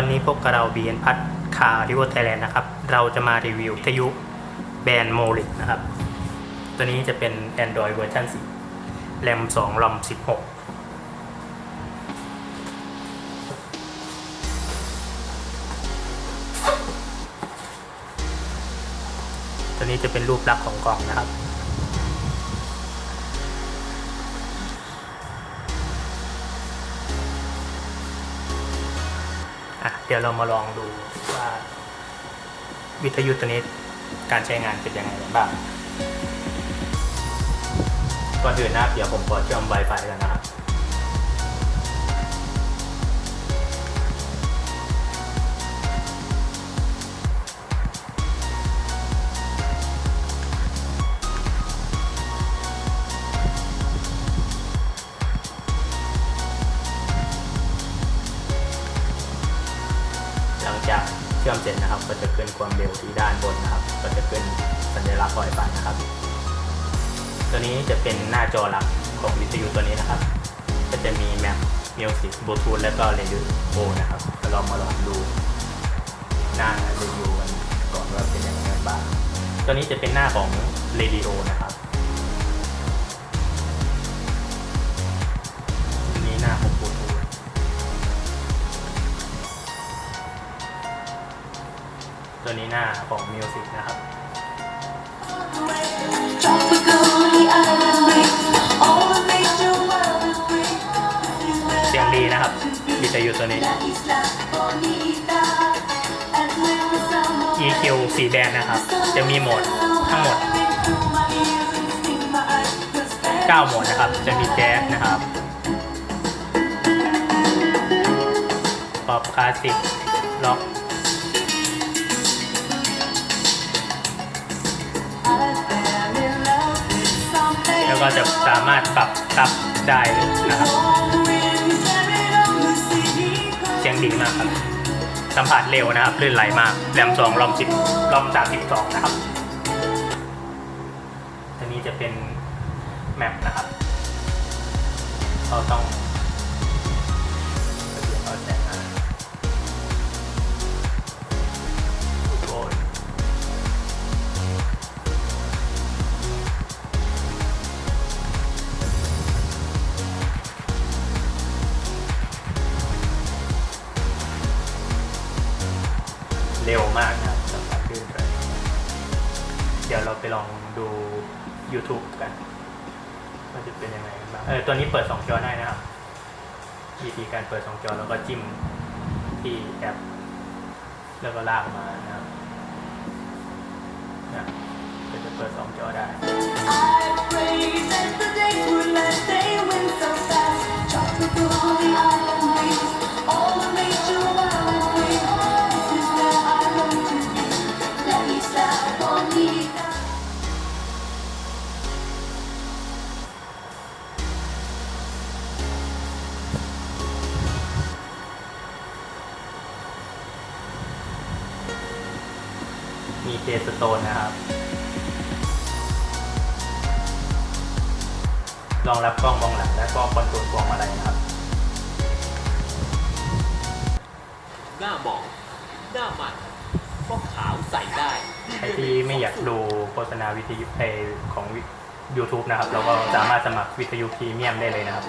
วันนี้พบกับเราบีเอ็นพัทคาริวไทยแลนด์นะครับ เราจะมารีวิวทยุแบรนด์โมลิกนะครับ ตัวนี้จะเป็น Android เวอร์ชัน4แรม2รอม16 ตัวนี้จะเป็นรูปลักษณ์ของกล่องนะครับ เดี๋ยวเรามาลองดูว่า วิทยุตัวนี้การใช้งานเป็นยังไงบ้างก่อนอื่นนะเดี๋ยวผมขอเชื่อม Wi-Fi กันนะครับ ชื่อมเสร็จนะครับ ก็จะขึ้นความเร็วที่ด้านบนนะครับ ก็จะขึ้นสัญลักษณ์ Wi-Fi นะครับ ตัวนี้จะเป็นหน้าจอหลักของวิทยุตัวนี้นะครับ ก็จะมีแมปมิวสิกบลูทูธแล้วก็เรดิโอนะครับเราลองมาลองดูหน้ารีวิวกันก่อนว่าเป็นยังไงบ้างตัวนี้จะเป็นหน้าของเรดิโอนะครับ ตัวนี้หน้าของมิวสิกนะครับเสียงดีนะครับมีแตายูตัวนี้ EQ สีแดงนะครับ จะมีโหมดทั้งหมด 9 โหมดนะครับ จะมีแจ๊สนะครับป๊อปคลาสสิกล็อก แล้วก็จะสามารถปรับตับได้นะครับเสียงดีมากครับสัมผัสเร็วนะครับลื่นไหลมากแรมสองรอมสิบรอมสามสิบสองนะครับตัวนี้จะเป็นแมปนะครับเราต้อง เร็วมากนะครับสัมผัสลื่นไหลเดี๋ยวเราไปลองดู YouTube กันว่าจะเป็นยังไงบ้างเออตัวนี้เปิดสองจอได้นะครับวิธีการเปิดสองจอแล้วก็จิ้มที่แอป แล้วก็ลากมานะครับนะก็จะเปิดสองจอได้ มีเจสโตนนะครับ รองรับกล้องมองหลังและก็คอนโทรลพวงมาลัยนะครับ หน้าหมอง หน้ามันก็ขาวใส่ได้ใครที่ไม่อยากดูโฆษณาวิทยุเพของ YouTube นะครับ เราก็สามารถสมัครวิทยุพรีเมียมได้เลยนะครับ